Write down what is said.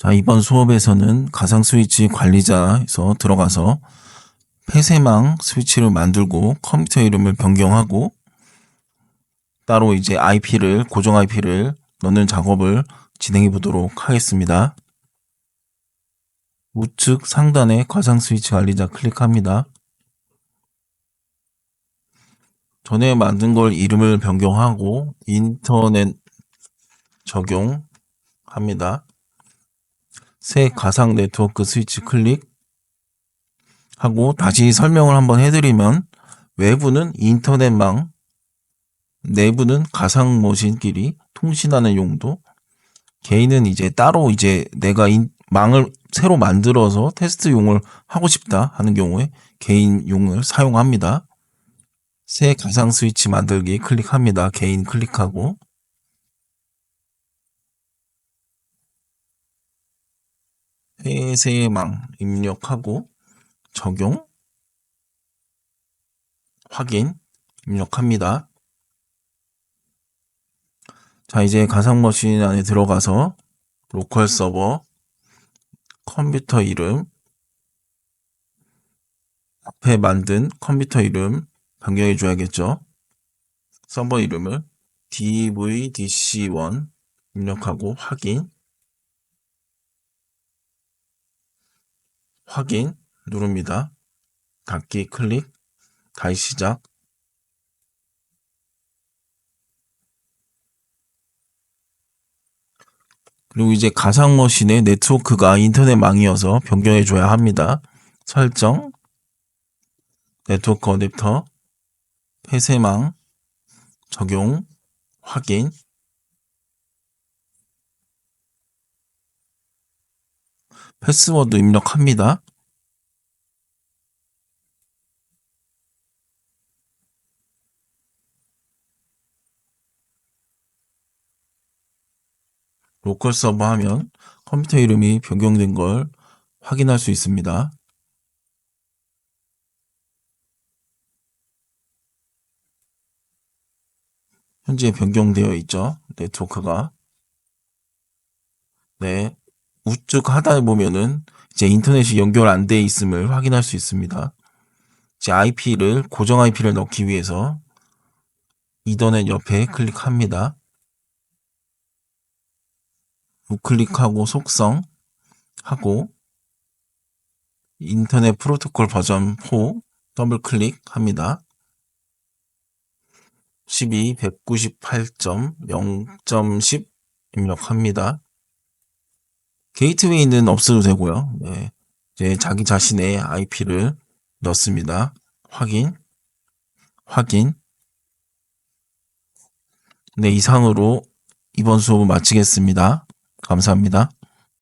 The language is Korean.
자, 이번 수업에서는 가상 스위치 관리자에서 들어가서 폐쇄망 스위치를 만들고 컴퓨터 이름을 변경하고 따로 이제 IP를 고정 IP를 넣는 작업을 진행해 보도록 하겠습니다. 우측 상단에 가상 스위치 관리자 클릭합니다. 전에 만든 걸 이름을 변경하고 인터넷 적용합니다. 새 가상 네트워크 스위치 클릭 하고 다시 설명을 한번 해드리면 외부는 인터넷망 내부는 가상 머신끼리 통신하는 용도 개인은 이제 따로 이제 내가 인- 망을 새로 만들어서 테스트용을 하고 싶다 하는 경우에 개인용을 사용합니다. 새 가상 스위치 만들기 클릭합니다. 개인 클릭하고 폐쇄망 입력하고 적용 확인 입력합니다. 자 이제 가상머신 안에 들어가서 로컬 서버 컴퓨터 이름 앞에 만든 컴퓨터 이름 변경해 줘야겠죠. 서버 이름을 dvdc1 입력하고 확인 확인 누릅니다. 닫기 클릭 다시 시작 그리고 이제 가상머신의 네트워크가 인터넷망이어서 변경해 줘야 합니다. 설정 네트워크 어댑터 폐쇄망 적용 확인 패스워드 입력합니다. 로컬 서버 하면 컴퓨터 이름이 변경된 걸 확인할 수 있습니다. 현재 변경되어 있죠. 네트워크가. 네. 우측 하단에 보면은 이제 인터넷이 연결 안 돼 있음을 확인할 수 있습니다. 이제 IP를 고정 IP를 넣기 위해서 이더넷 옆에 클릭합니다. 우클릭하고 속성 하고 인터넷 프로토콜 버전 4 더블 클릭합니다. 12 198.0.10 입력합니다. 게이트웨이는 없어도 되고요. 네. 이제 자기 자신의 IP를 넣습니다. 확인, 확인. 네, 이상으로 이번 수업을 마치겠습니다. 감사합니다.